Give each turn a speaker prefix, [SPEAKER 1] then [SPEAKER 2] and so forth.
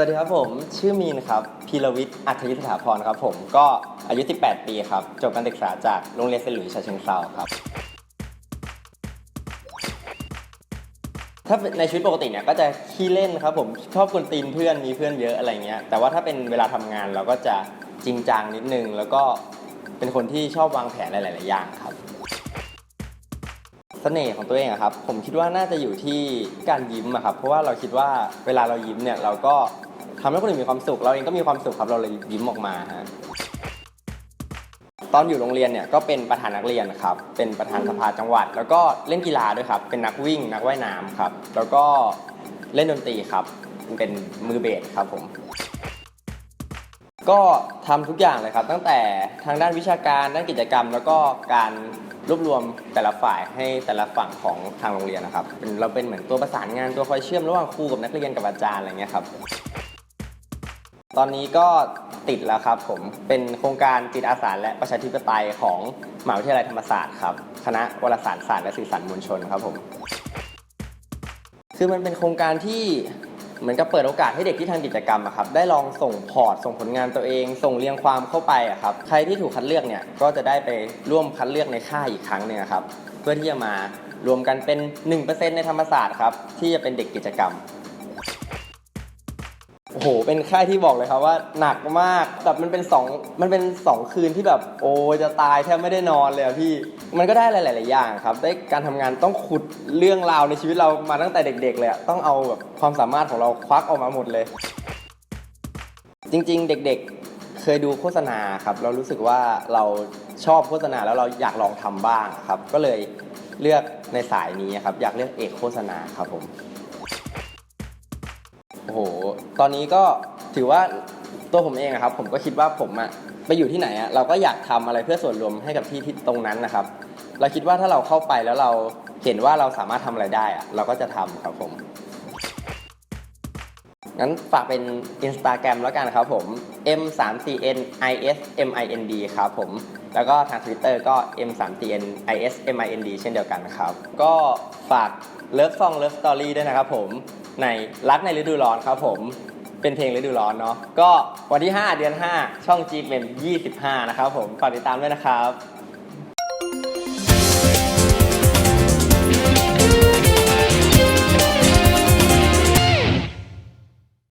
[SPEAKER 1] วัสดีครับผม ชื่อมีนครับพีรวิทย์อัธยิสถาพรครับผมก็อายุ 18 ปีครับ จบการศึกษาจากโรงเรียนเซนต์หลุยส์ฉะเชิงเทราครับ ถ้าในชีวิตปกติเนี่ยก็จะขี้เล่นครับผมชอบกวนตีนเพื่อนมีเพื่อนเยอะอะไรเงี้ยแต่ว่าถ้าเป็นเวลาทำงานเราก็จะจริงจังนิดนึง แล้วก็เป็นคนที่ชอบวางแผนหลาย ๆ อย่างครับเสน่ห์ของตัวเองอะครับผมคิดว่าน่าจะอยู่ที่การยิ้มอะครับเพราะว่าเราคิดว่าเวลาเรายิ้มเนี่ยเราก็ ทำให้คนอื่นมีความสุข เราเองก็มีความสุขครับเราเลยยิ้มออกมาฮะตอนอยู่โรงเรียนเนี่ยก็เป็นประธานนักเรียนครับ เป็นประธานสภาจังหวัด แล้วก็เล่นกีฬาด้วยครับ เป็นนักวิ่ง นักว่ายน้ำครับ แล้วก็เล่นดนตรีครับ เป็นมือเบสครับผม ก็ทำทุกอย่างเลยครับ ตั้งแต่ทางด้านวิชาการด้านกิจกรรม แล้วก็การรวบรวมแต่ละฝ่ายให้แต่ละฝั่งของทางโรงเรียนนะครับ เราเป็นเหมือนตัวประสานงานตัวคอยเชื่อมระหว่างครูกับนักเรียนกับอาจารย์อะไรเงี้ยครับ ตอนนี้ก็ติดแล้วครับผมเป็นโครงการจิตอาสาและประชาธิปไตยของมหาวิทยาลัยธรรมศาสตร์ครับคณะวารสารศาสตร์และสื่อสารมวลชนครับผมคือมันเป็นโครงการที่เหมือนกับเปิดโอกาสให้เด็กที่ทำกิจกรรมอะครับได้ลองส่งพอร์ตส่งผลงานตัวเอง ส่งเรียงความเข้าไปอะครับใครที่ถูกคัดเลือกเนี่ยก็จะได้ไปร่วมคัดเลือกในค่ายอีกครั้งหนึ่งครับเพื่อที่จะมารวมกันเป็น 1%ในธรรมศาสตร์ครับที่จะเป็นเด็กกิจกรรม โอ้โห เป็นค่ายที่บอกเลยครับว่าหนักมากแบบมันเป็นสองมันเป็นสองคืนที่แบบโอ้จะตายแทบไม่ได้นอนเลยอะพี่ มันก็ได้หลาย ๆ อย่างครับ ได้การทำงานต้องขุดเรื่องราวในชีวิตเรามาตั้งแต่เด็ก ๆ เลยอะต้องเอาแบบความสามารถของเราควักออกมาหมดเลย จริง ๆ เด็ก ๆ เคยดูโฆษณาครับ เรารู้สึกว่าเราชอบโฆษณาแล้วเราอยากลองทำบ้างครับ ก็เลยเลือกในสายนี้ครับ อยากเลือกเอกโฆษณาครับผม โอ้โห ตอนนี้ก็ถือว่าตัวผมเองอะครับ ผมก็คิดว่าผมอะไปอยู่ที่ไหนอะเราก็อยากทำอะไรเพื่อส่วนรวมให้กับที่ที่ตรงนั้นนะครับ เราคิดว่าถ้าเราเข้าไปแล้วเราเห็นว่าเราสามารถทำอะไรได้อะเราก็จะทำครับผม งั้นฝากเป็น Instagram แล้วกันครับผม m 3 c n i s m i n d ครับผม แล้วก็ทาง Twitter ก็ m 3 c n i s m i n d เช่นเดียวกันครับ ก็ฝาก Love Song Love Story ด้วยนะครับผม ในรักในฤดูร้อนครับผมเป็นเพลงฤดูร้อนเนาะก็วันที่ 5 เดือน 5 ช่อง g m 25 นะครับผมฝากติดตามด้วยนะครับ